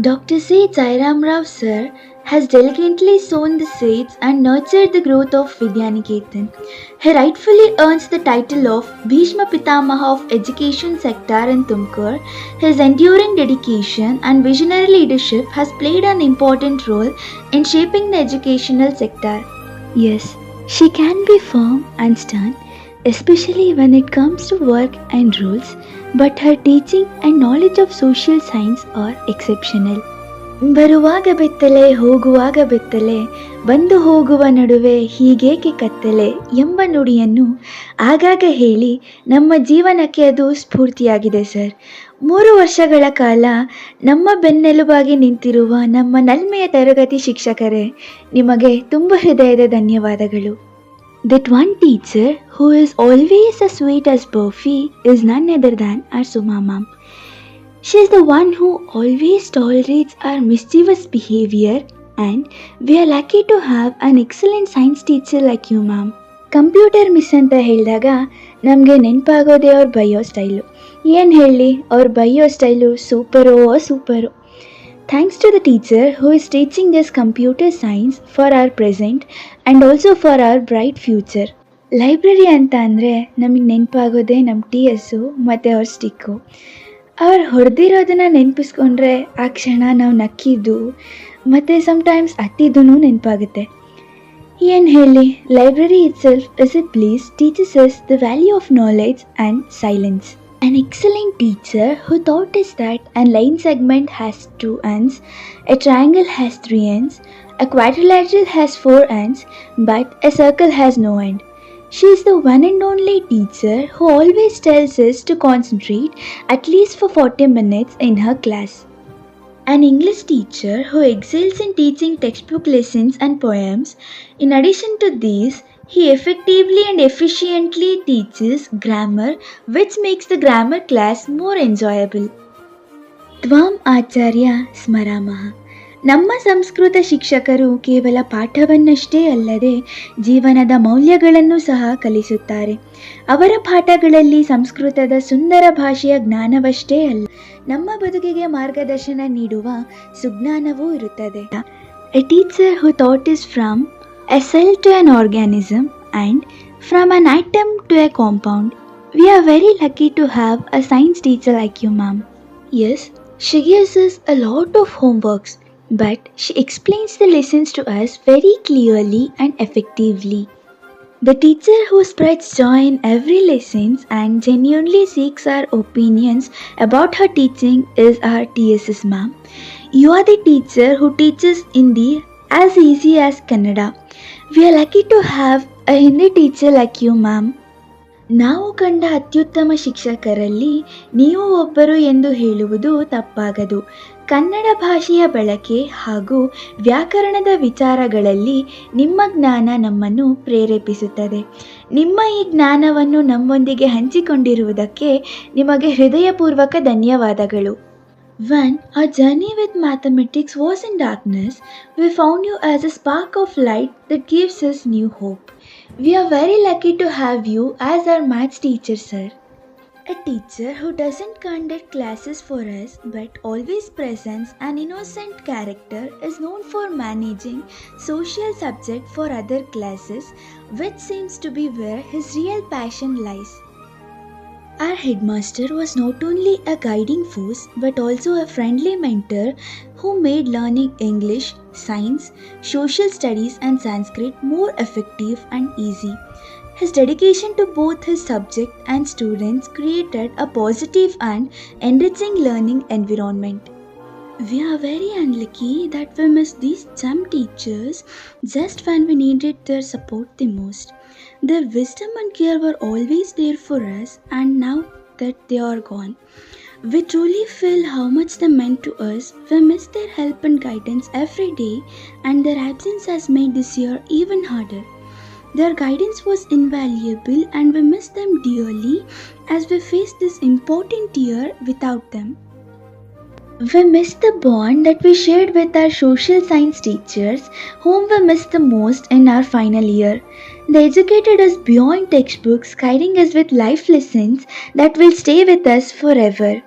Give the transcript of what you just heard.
Dr. C. Jairam Rao sir has diligently sown the seeds and nurtured the growth of Vidyaniketan. He rightfully earns the title of Bhishma Pitamaha of education sector in Tumkur. His enduring dedication and visionary leadership has played an important role in shaping the educational sector. Yes, she can be firm and stern, especially when it comes to work and rules, but her teaching and knowledge of social science are exceptional. ಬರುವಾಗ ಬೆತ್ತಲೆ ಹೋಗುವಾಗ ಬೆತ್ತಲೆ ಬಂದು ಹೋಗುವ ನಡುವೆ ಹೀಗೇಕೆ ಕತ್ತಲೆ ಎಂಬ ನುಡಿಯನ್ನು ಆಗಾಗ ಹೇಳಿ ನಮ್ಮ ಜೀವನಕ್ಕೆ ಅದು ಸ್ಫೂರ್ತಿಯಾಗಿದೆ ಸರ್ ಮೂರು ವರ್ಷಗಳ ಕಾಲ ನಮ್ಮ ಬೆನ್ನೆಲುಬಾಗಿ ನಿಂತಿರುವ ನಮ್ಮ ನಲ್ಮೆಯ ತರಗತಿ ಶಿಕ್ಷಕರೇ ನಿಮಗೆ ತುಂಬ ಹೃದಯದ ಧನ್ಯವಾದಗಳು That one teacher who is always as sweet as Buffy is none other than our Suma ma'am. She is the one who always tolerates our mischievous behavior and we are lucky to have an excellent science teacher like you ma'am. Computer miss ಅಂತ ಹೇಳಿದಾಗ ನಮಗೆ ನೆನಪಾಗೋದೇ ಅವ್ರ ಬೈಯೋ style ಏನು ಹೇಳಿ ಅವ್ರ ಬೈಯೋ style ಸೂಪರೋ super Thanks to the teacher who is teaching us computer science for our present and also for our bright future. Library ಅಂತ ಅಂದರೆ ನಮಗೆ ನೆನಪಾಗೋದೇ ನಮ್ಮ ಟಿ ಎಸ್ಸು ಮತ್ತು ಅವ್ರ ಸ್ಟಿಕ್ಕು ಅವ್ರು ಹೊಡೆದಿರೋದನ್ನ ನೆನಪಿಸ್ಕೊಂಡ್ರೆ ಆ ಕ್ಷಣ ನಾವು ನಕ್ಕಿದ್ದು ಮತ್ತು ಸಮ್ಟೈಮ್ಸ್ ಅತ್ತಿದ್ದೂ ನೆನಪಾಗುತ್ತೆ ಏನು ಹೇಳಿ library itself is a place teaches us the value of knowledge and silence. An excellent teacher who taught us that a line segment has two ends, a triangle has three ends, a quadrilateral has four ends, but a circle has no end. She is the one and only teacher who always tells us to concentrate at least for 40 minutes in her class. An English teacher who excels in teaching textbook lessons and poems. In addition to these, he effectively and efficiently teaches grammar, which makes the grammar class more enjoyable. ತ್ವಾಂ ಆಚಾರ್ಯ ಸ್ಮರಾಮಃ ನಮ್ಮ ಸಂಸ್ಕೃತ ಶಿಕ್ಷಕರು ಕೇವಲ ಪಾಠವನ್ನಷ್ಟೇ ಅಲ್ಲದೆ ಜೀವನದ ಮೌಲ್ಯಗಳನ್ನು ಸಹ ಕಲಿಸುತ್ತಾರೆ. ಅವರ ಪಾಠಗಳಲ್ಲಿ ಸಂಸ್ಕೃತದ ಸುಂದರ ಭಾಷೆಯ ಜ್ಞಾನವಷ್ಟೇ ಅಲ್ಲ ನಮ್ಮ ಬದುಕಿಗೆ ಮಾರ್ಗದರ್ಶನ ನೀಡುವ ಸುಜ್ಞಾನವೂ ಇರುತ್ತದೆ. A teacher who thought is from a cell to an organism and from an item to a compound. We are very lucky to have a science teacher like you, ma'am. Yes, she gives us a lot of homeworks, but she explains the lessons to us very clearly and effectively. The teacher who spreads joy in every lessons and genuinely seeks our opinions about her teaching is our TSS ma'am. You are the teacher who teaches Hindi as easy as Kannada We are lucky to have a Hindi teacher like you ma'am ನಾವು ಕಂಡ ಅತ್ಯುತ್ತಮ ಶಿಕ್ಷಕರಲ್ಲಿ ನೀವು ಒಬ್ಬರು ಎಂದು ಹೇಳುವುದು ತಪ್ಪಾಗದು. ಕನ್ನಡ ಭಾಷೆಯ ಬಳಕೆ ಹಾಗೂ ವ್ಯಾಕರಣದ ವಿಚಾರಗಳಲ್ಲಿ ನಿಮ್ಮ ಜ್ಞಾನ ನಮ್ಮನ್ನು ಪ್ರೇರೇಪಿಸುತ್ತದೆ. ನಿಮ್ಮ ಈ ಜ್ಞಾನವನ್ನು ನಮ್ಮೊಂದಿಗೆ ಹಂಚಿಕೊಂಡಿರುವುದಕ್ಕೆ ನಿಮಗೆ ಹೃದಯಪೂರ್ವಕ ಧನ್ಯವಾದಗಳು. When our journey with mathematics was in darkness, we found you as a spark of light that gives us new hope. We are very lucky to have you as our maths teacher, sir. A teacher who doesn't conduct classes for us but always presents an innocent character is known for managing social subject for other classes, which seems to be where his real passion lies. Our headmaster was not only a guiding force but also a friendly mentor who made learning English, science, social studies, and Sanskrit more effective and easy. His dedication to both his subject and students created a positive and enriching learning environment. We are very unlucky that we missed these gem teachers just when we needed their support the most. Their wisdom and care were always there for us, and now that they are gone, we truly feel how much they meant to us. We miss their help and guidance every day, and their absence has made this year even harder. Their guidance was invaluable, and we miss them dearly as we face this important year without them. We miss the bond that we shared with our social science teachers, whom we miss the most in our final year. They educated us beyond textbooks, guiding us with life lessons that will stay with us forever.